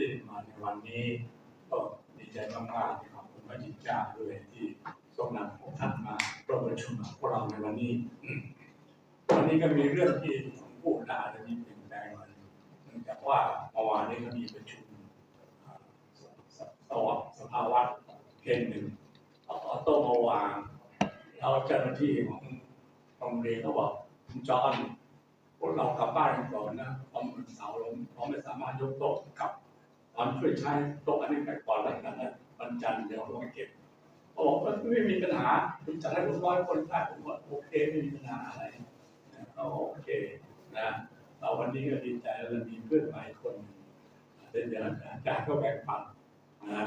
ที่มาในวันนี้ ก็ดีใจมากๆที่ขอบคุณพระจิตเจ้าด้วยที่ทรงนำพวกท่านมาร่วมประชุมกับพวกเราในวันนี้ วันนี้ก็มีเรื่องที่ผมพูดและอาจจะมีเปลี่ยนแปลงหน่อยเนื่องจากว่าเมื่อวานนี้ก็มีประชุมอ่าสสสวสภาวะเขตหนึ่งเอาออโต้มาวางแล้วเจ้าหน้าที่ของโรงเรียนเขาบอกคุณจอห์นพวกเรากลับบ้านก่อนนะเพราะมันเสาร์ลงเราไม่สามารถยกโต๊ะกลับ ตอนช่วยใช้โต๊ะอันนี้ไปก่อนแล้วกันนะวันจันทร์เดี๋ยวเรามาเก็บเขาบอกว่าไม่มีปัญหาคุณจัดให้ผมร้อยคนได้ผมว่าโอเคไม่มีปัญหาอะไรนะเขาโอเคนะเราวันนี้ก็ดีใจแล้วมีเพื่อนใหม่คนเดี๋ยวเดียวอาจารย์ก็แบ่งปันนะ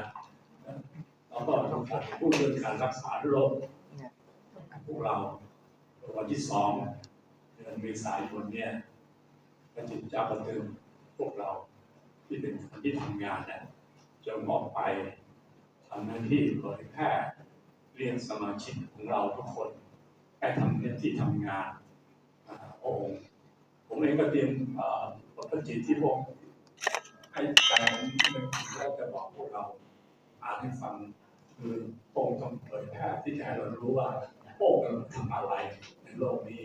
เราก็ต้องการพูดเรื่องการรักษาโรคพวกเราวันที่สองเดือนเมษายนเนี่ยพระจิตจ้าประเติมพวกเรา ที่เป็นคนที่ทำงานเนี่ยจะออกไปทำหน้าที่เผยแพร่เรียนสมาชิกของเราทุกคนให้ทำหน้าที่ทำงานอ่าพระองค์ผมเองก็เตรียมบทพระจิตที่พงให้ใจผมแล้วจะบอกพวกเราอ่านให้ฟังคือพระองค์ต้องเผยแพร่ที่จะให้เรารู้ว่าพระองกำลังทำอะไรในโลกนี้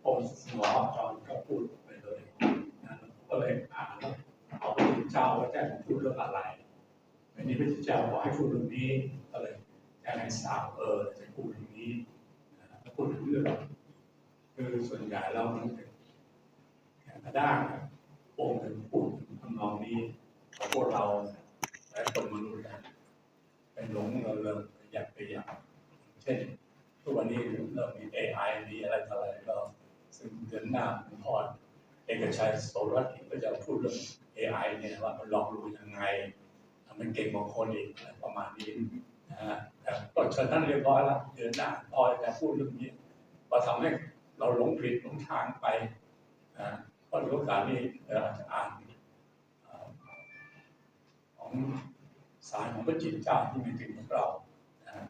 พระองค์หมอจอนก็พูด เรื่องอะไรอันนี้พระเจ้าบอกให้พูดเรื่องนี้ก็เลยแจ้งให้ทราบเออจะพูดเรื่องนี้นะพูดถึงเรื่องคือส่วนใหญ่แล้วมันเป็นแข่งกระด้างนองค์ถึงพูดถึงทำนองนี้ของพวกเราและคนมนุษย์นเป็นหลงเริงเริงอยากไปอยากเช่นทุกวันนี้เริ่มมี AI มีอะไรต่ออะไรก็ซึ่งเดือนหน้าผมพอดเอกชัยโสรถิก็จะพูดเรื่อง AI เนี่ยว่ามันหลอกลวงยังไงทำให้เก่งกว่าคนอีกอะไรประมาณนี้นะฮะแต่ก็เชิญท่านเรียบร้อยแล้วเดือนหน้าพอจะพูดเรื่องนี้ก็ทำให้เราหลงผิดหลงทางไปนะก็โอกาสนี้เราอาจจะอ่านของสารของพระจิตเจ้าที่มีถึงพวกเรานะฮะ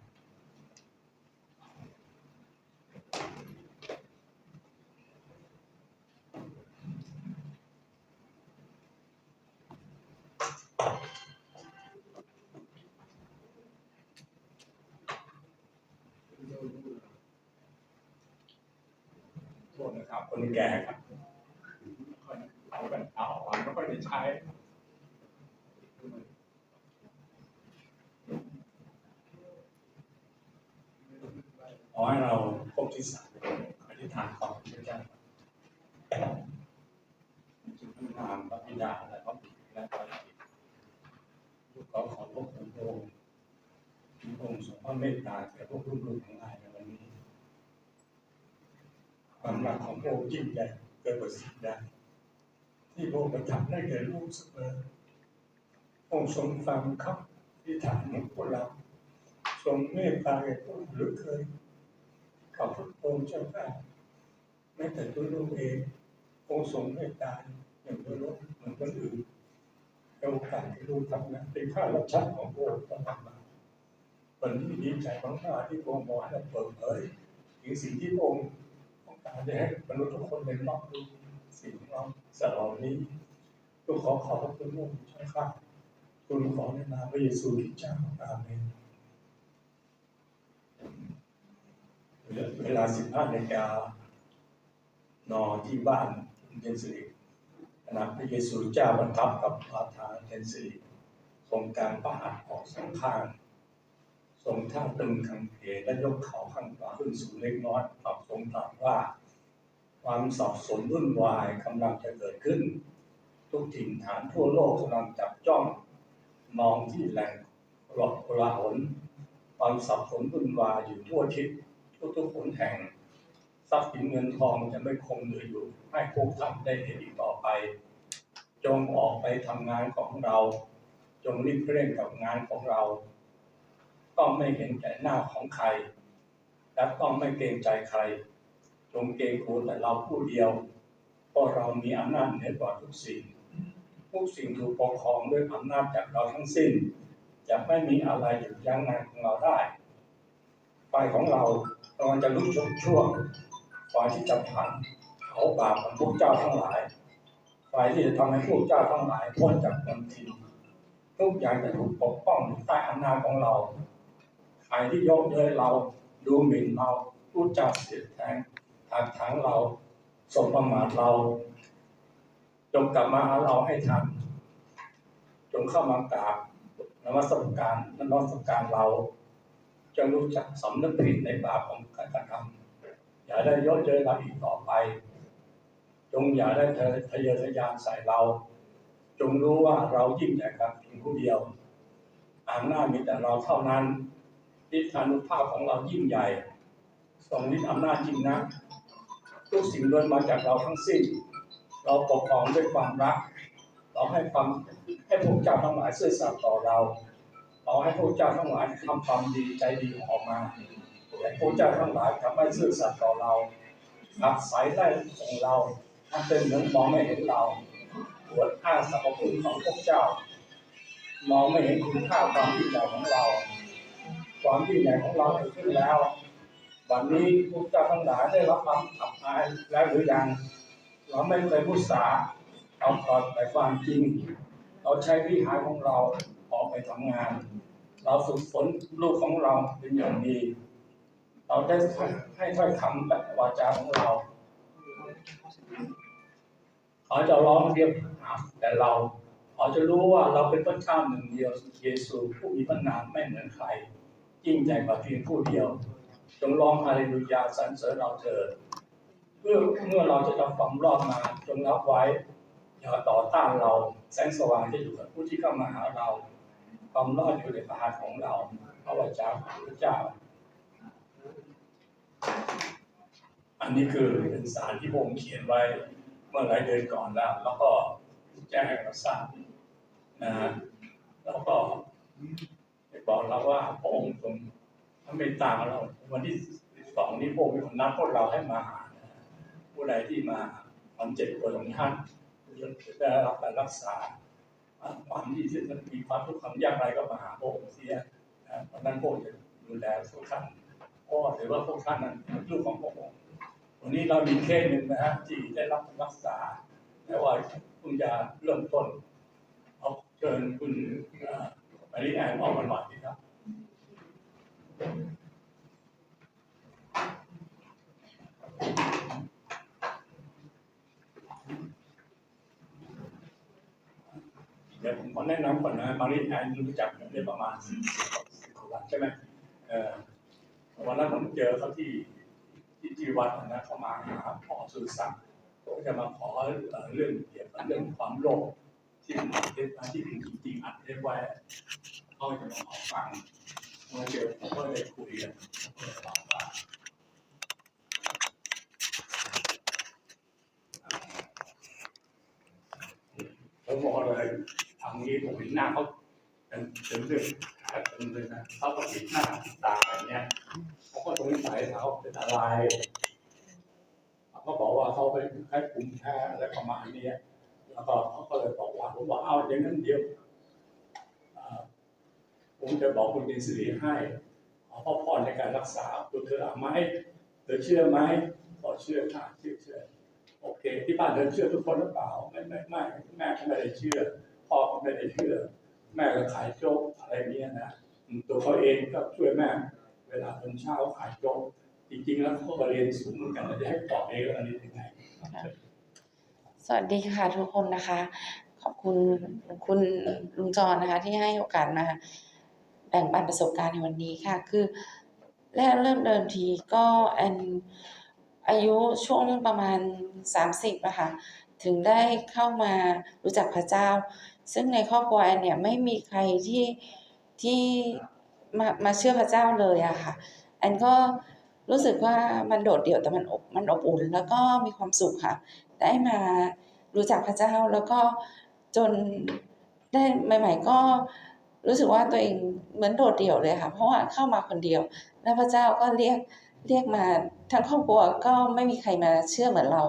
โทษนะ คนแก่ครับค่อยเอากันเอาไม่ค่อยได้ใช้ขอให้เราพบที่สามอธิษฐานขอบพระเจ้าจึงพระนามพระบิดาและพระบุตรและพระจิตลูกขอขอพระคุณพระองค์พระองค์ทรงพระเมตตาแก่พวกลูกๆทั้งหลายในวันนี้ ความรักของพระองค์ยิ่งใหญ่เกินกว่าสิ่งใดที่พระองค์ประทับได้แก่ลูกเสมอพระองค์ทรงฟังคำที่ฐานของพวกเราทรงเมตตาแก่พวกเหลือเกินขอบพระองค์เจ้าข้าแม้แต่ตัวลูกเององค์ทรงเมตตาอย่างตัวลูกเหมือนคนอื่นในโอกาสที่ลูกทำงานเป็นข้าราชการของพระองค์ต้องทำมาวันนี้ดีใจมากๆที่พระองค์บอกให้เราเปิดเผยถึงสิ่งที่พระองค์ การจะให้มนุษย์ทุกคนได้รับรู้สิ่งของเราสเหล่านี้ก็ขอขอบพระคุณพระองค์เจ้าข้าคุณขอในนามพระเยซูคริสต์เจ้าอาเมนเวลาสิบห้านาฬิกานอนที่บ้านเทนสิริขณะพระเยซูเจ้าประทับกับพระทานเทนสิริทรงการประหัตถ์ออกสองข้าง ทรงท่าตึงคังเพและยกเขาข้างขวาขึ้นสูงเล็กน้อยตอบทรงตรัสว่า ความสับสนวุ่นวายกำลังจะเกิดขึ้น ทุกถิ่นฐานทั่วโลกกำลังจับจ้อง มองที่แหล่งหลอกกลาหนความสับสนวุ่นวายอยู่ทั่วทิศทุกทุกๆหนแห่งทรัพย์สินเงินทองจะไม่คงเหลืออยู่ ให้พวกท่านได้เห็นอีกต่อไป จงออกไปทำงานของเรา จงรีบเร่งกับงานของเรา ต้องไม่เห็นแก่หน้าของใคร และต้องไม่เกรงใจใคร จงเกรงกลัวแต่เราผู้เดียว เพราะเรามีอำนาจเหนือกว่าทุกสิ่ง ทุกสิ่งถูกปกครองด้วยอำนาจจากเราทั้งสิ้น จะไม่มีอะไรหยุดยั้งงานของเราได้ไฟของเรากำลังจะลุกชนช่วงไฟที่จะผ่านเผาบาปของพวกเจ้าทั้งหลายไฟที่จะทำให้พวกเจ้าทั้งหลายพ้นจากมนทินทุกอย่างจะถูกปกป้องใต้อำนาจของเรา รที่ยกเย้ยเราดูหมิ่นเราพูดจาเสียดแทงถากถางเราสมประมาทเราจงกลับมาหาเราให้ทันจงเข้ามากราบนมัสการนมัสการเราจงรู้จักสำนึกผิดในบาปของการกระทำอย่าได้ยกเย้ยเราอีกต่อไป จงอย่าได้ทะเยอทะยานใส่เรา จงรู้ว่าเรายิ่งใหญ่กับเพียงผู้เดียวอำนามีแต่เราเท่านั้น ทิศานุภาพของเรายิ่งใหญ่ทรงฤทธิ์อำนาจจริงนะทุกสิ่งล้วนมาจากเราทั้งสิ้น เราปกครองด้วยความรัก เราให้ความให้พวกเจ้าทั้งหลายซื่อสัตย์ต่อเรา เราให้พวกเจ้าทั้งหลายทำความดีใจดีออกมาแต่พวกเจ้าทั้งหลายทำให้ซื่อสัตย์ต่อเราอักสายได้ของเราทำเป็นเหมือนมองไม่เห็นเราปวดอ้างสรรพคุณของพวกเจ้ามองไม่เห็นคุณค่าความยิ่งใหญ่ของเรา ความยิ่งใหญ่ของเราเกิดขึ้นแล้ววันนี้พวกเจ้าทั้งหลายได้รับความอับอายแล้วหรือยัง เราไม่เคยพูดสาเอาตอนแต่ความจริง เราใช้วิหารของเราออกไปทำงาน เราฝึกฝนลูกของเราเป็นอย่างดี เราได้ให้ถ้อยคำและวาจาของเราเขาจะร้องเรียกหาแต่เราเขาจะรู้ว่าเราเป็นพระเจ้าหนึ่งเดียวเยซูผู้มีพระนามไม่เหมือนใคร ยิ่งใหญ่กว่าเพียงผู้เดียว จงร้องฮาเลลูยาสรรเสริญเราเถิดเมื่อเมื่อเราจะทำความรอดมาจงรับไว้ อย่าต่อต้านเราแสงสว่างจะอยู่กับผู้ที่เข้ามาหาเราความรอดอยู่ในพระหัตถ์ของเราพระวจาของพระเจ้า อันนี้คือเป็นสารที่ผมเขียนไว้เมื่อหลายเดือนก่อนแล้ว แล้วก็แจ้งให้เราทราบนะแล้วก็ บอกเราว่าพระองค์ทรงพระเมตตาเรา วันที่สองนี้พระองค์เป็นคนนัดพวกเราให้มาหาผู้ใดที่มาความเจ็บปวดของท่านจะได้รับการรักษาความที่ที่มันมีความทุกข์ความยากไรก็มาหาพระองค์เสียนะเพราะนั้นพระองค์จะดูแลทุกท่านเพราะว่าถือว่าพวกท่านนั้นเป็นลูกของพระองค์วันนี้เรามีเคสหนึ่งนะฮะที่ได้รับการรักษาแต่ว่าคุณยาเริ่มต้นเอาเชิญคุณ อ่อมาริแอนออกมาหน่อยดีครับเดี๋ยวผมขอแนะนำก่อนนะมาริแอนรู้จักกันได้ประมาณสิบกว่าวันใช่ไหมเออวันนั้นผมเจอเขาที่ที่ที่วัดนะเขามาหาพ่อสุรศักดิ์ก็จะมาขอเอ่อเรื่องเกี่ยวกับเรื่องความโลภ ที่ผมอัดเทปที่ผมจริงๆอัดเทปไว้เขาจะมาขอฟังเมื่อเจอผมก็เลยคุยกันบอกว่าผมบอกเลยทางนี้ผมเห็นหน้าเขาเป็นเป็นเรื่องเป็นเลยนะเขาก็ติดหน้าติดตาแบบเนี้ยเขาก็สงสัยเขาเป็นอะไรเขาบอกว่าเขาเป็นแค่ภูมิแพ้อะไรประมาณนี้ แล้วก็เขาก็เลยบอกว่าผมบอกเอาอย่างนั้นเดียวผมจะบอกคุณดินสิริให้ขอพ่อพรในการรักษาคุณเธอเอาไหมเธอเชื่อไหมขอเชื่อค่ะเชื่อเชื่อโอเค ที่บ้านเธอเชื่อทุกคนหรือเปล่าไม่ไม่ไม่แม่ก็ไม่ได้เชื่อพ่อก็ไม่ได้เชื่อ แม่ก็ขายโจ๊กอะไรเนี้ยนะตัวเขาเองก็ช่วยแม่ เวลาตอนเช้าขายโจ๊กจริงๆแล้วเขาก็เรียนสูงเหมือนกันแต่จะให้ตอบเองว่าอันนี้ยังไง สวัสดีค่ะทุกคนนะคะ ขอบคุณคุณลุงจรนะคะ ที่ให้โอกาสมาแบ่งปันประสบการณ์ในวันนี้ค่ะ คือแรกเริ่มเดิมทีก็แอนอายุช่วงประมาณ 30อะค่ะถึงได้เข้ามารู้จักพระเจ้า ซึ่งในครอบครัวแอนเนี่ยไม่มีใครที่ที่มามาเชื่อพระเจ้าเลยอะค่ะแอนก็รู้สึกว่ามันโดดเดี่ยวแต่มันอบมันอบอุ่น แล้วก็มีความสุขค่ะ ได้มารู้จักพระเจ้าแล้วก็จนได้ใหม่ ๆ ก็รู้สึกว่าตัวเองเหมือนโดดเดี่ยวเลยค่ะ เพราะว่าเข้ามาคนเดียว แล้วพระเจ้าก็เรียกเรียกมาทั้งครอบครัวก็ไม่มีใครมาเชื่อเหมือนเรา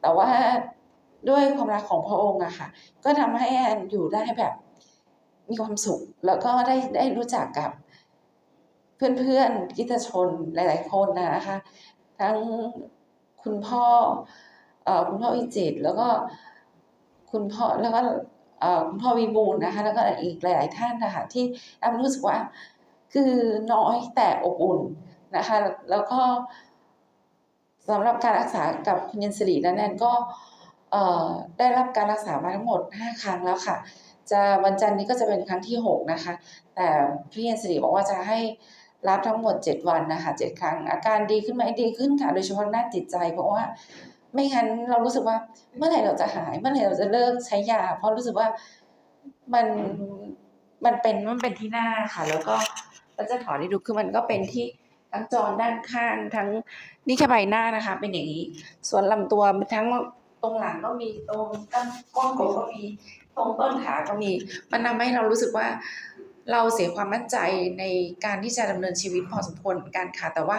แต่ว่าด้วยความรักของพระองค์อะค่ะ ก็ทำให้แอนอยู่ได้แบบมีความสุข แล้วก็ได้ได้รู้จักกับเพื่อนๆกิตชนหลาย ๆ คนนะคะ ทั้งคุณพ่อ คุณพ่อวิจิตแล้วก็คุณพ่อแล้วก็คุณพ่อวีบูลนะคะ แล้วก็อีกหลาย ๆ ท่านนะคะที่แอมรู้สึกว่า คือน้อยแต่อบอุ่นนะคะ แล้วก็สำหรับการรักษากับคุณยันสิรินั้นแอนก็ได้รับการรักษามาทั้งหมด 5 ครั้งแล้วค่ะ จะวันจันทร์นี้ก็จะเป็นครั้งที่ 6 นะคะ แต่พี่ยันสิริบอกว่าจะให้รับทั้งหมด 7 วันนะคะ 7 ครั้ง อาการดีขึ้นไหมดีขึ้นค่ะ โดยเฉพาะด้าจิตใจเพราะว่า ไม่งั้นเรารู้สึกว่าเมื่อไหร่เราจะหาย เมื่อไหร่เราจะเลิกใช้ยา เพราะรู้สึกว่ามันมันเป็นมันเป็นที่หน้าค่ะ แล้วก็เราจะถอนให้ดูคือมันก็เป็นที่ทั้งจอด้านข้างทั้งนี่แค่ใบหน้านะคะ เป็นอย่างนี้ ส่วนลำตัวทั้งตรงหลังก็มีตรงก้นก้นกบก็มีตรงต้นขาก็มี มันทำให้เรารู้สึกว่าเราเสียความมั่นใจในการที่จะดำเนินชีวิตพอสมควรกันค่ะแต่ว่า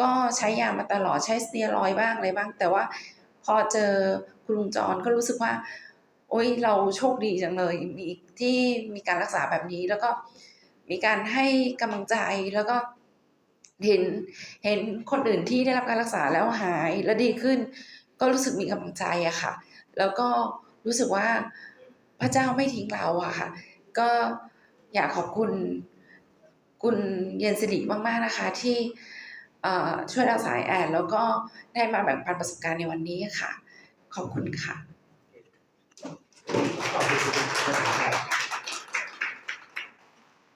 ก็ใช้ยามาตลอดใช้สเตียรอยบ้างอะไรบ้าง แต่ว่าพอเจอคุณลุงจรก็รู้สึกว่า โอ๊ยเราโชคดีจังเลย มีที่มีการรักษาแบบนี้แล้วก็มีการให้กำลังใจแล้วก็เห็นเห็นคนอื่นที่ได้รับการรักษาแล้วหายและดีขึ้น ก็รู้สึกมีกำลังใจอะค่ะ แล้วก็รู้สึกว่าพระเจ้าไม่ทิ้งเราอะค่ะ ก็อยากขอบคุณ คุณเย็นสิริมาก ๆ นะคะที่ ช่วยรักษาแอนแล้วก็ได้มาแบ่งปันประสบการณ์ในวันนี้ค่ะ ขอบคุณค่ะ